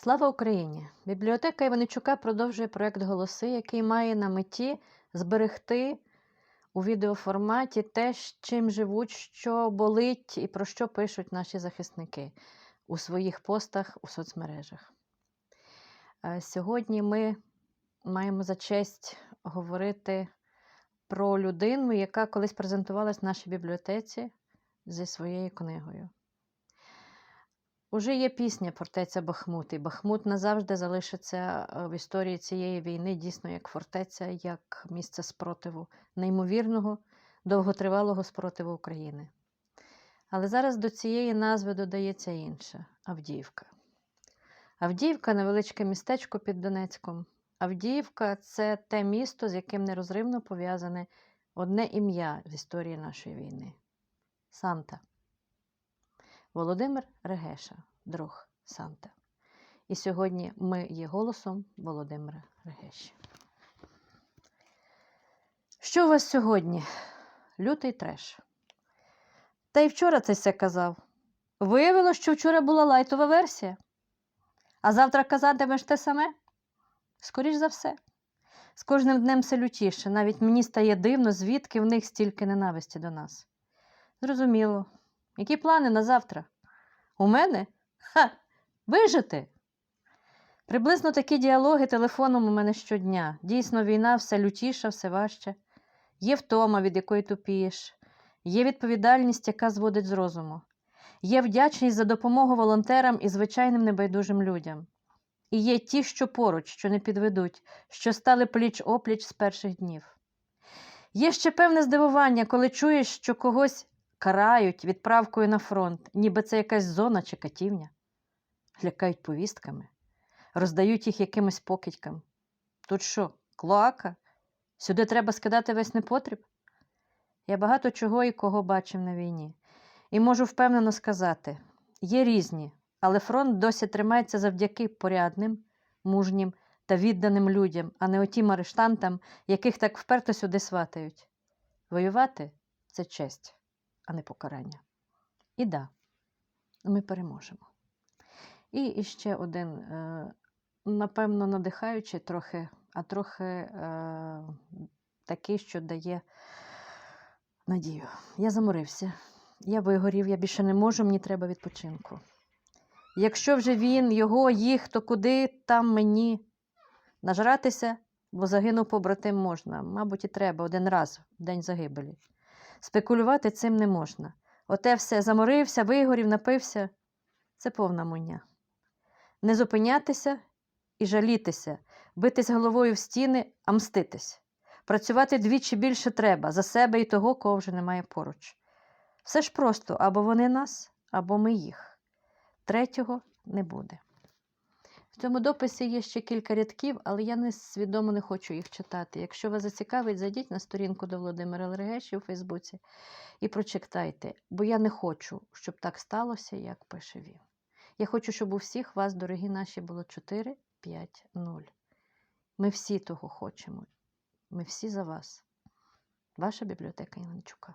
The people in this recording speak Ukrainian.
Слава Україні! Бібліотека Іваничука продовжує проект Голоси, який має на меті зберегти у відеоформаті те, чим живуть, що болить і про що пишуть наші захисники у своїх постах у соцмережах. Е, Сьогодні ми маємо за честь говорити про людину, яка колись презентувалась в нашій бібліотеці зі своєю книгою. Уже є пісня Фортеця Бахмут, і Бахмут назавжди залишиться е, в історії цієї війни дійсно як фортеця, як місце спротиву, неймовірного, довготривалого спротиву України. Але зараз до цієї назви додається інша Авдіївка. Авдіївка невеличке містечко під Донецьком. Авдіївка це те місто, з яким нерозривно пов'язане одне ім'я в історії нашої війни Санта. Володимир Регеша, друг Санта. І сьогодні ми є голосом Володимира Регеші. Що у вас сьогодні? Лютий треш. Та й вчора це все казав. Виявилося, що вчора була лайтова версія. А завтра казатимеш те саме? Скоріш за все. З кожним днем все лютіше. Навіть мені стає дивно, звідки в них стільки ненависті до нас. Зрозуміло. Які плани на завтра? У мене? Ха! Вижити! Приблизно такі діалоги телефоном у мене щодня. Дійсно, війна все лютіша, все важче. Є втома, від якої тупієш, є відповідальність, яка зводить з розуму, є вдячність за допомогу волонтерам і звичайним небайдужим людям. І є ті, що поруч, що не підведуть, що стали пліч опліч з перших днів. Є ще певне здивування, коли чуєш, що когось карають відправкою на фронт, ніби це якась зона чи катівня. Лякають повістками, роздають їх якимось покидькам. Тут що, клоака? Сюди треба скидати весь непотріб? Я багато чого і кого бачив на війні. І можу впевнено сказати: є різні, але фронт досі тримається завдяки порядним, мужнім та відданим людям, а не отім арештантам, яких так вперто сюди сватають. Воювати це честь а не покарання. І да, ми переможемо. І ще один, е, напевно, надихаючий трохи, а трохи е, такий, що дає надію. Я заморився, я вигорів, я більше не можу, мені треба відпочинку. Якщо вже він, його, їх, то куди там мені нажратися, бо загинув побратим можна, мабуть, і треба один раз в день загибелі. Спекулювати цим не можна. Оте все заморився, вигорів, напився це повна муня. Не зупинятися і жалітися, битись головою в стіни, а мститись. Працювати двічі більше треба за себе і того, кого вже немає поруч. Все ж просто або вони нас, або ми їх. Третього не буде. В цьому дописі є ще кілька рядків, але я не свідомо не хочу їх читати. Якщо вас зацікавить, зайдіть на сторінку до Володимира Лергеші у Фейсбуці і прочитайте, бо я не хочу, щоб так сталося, як пише він. Я хочу, щоб у всіх вас, дорогі наші, було 4, 5, 0. Ми всі того хочемо. Ми всі за вас. Ваша бібліотека Іванчука.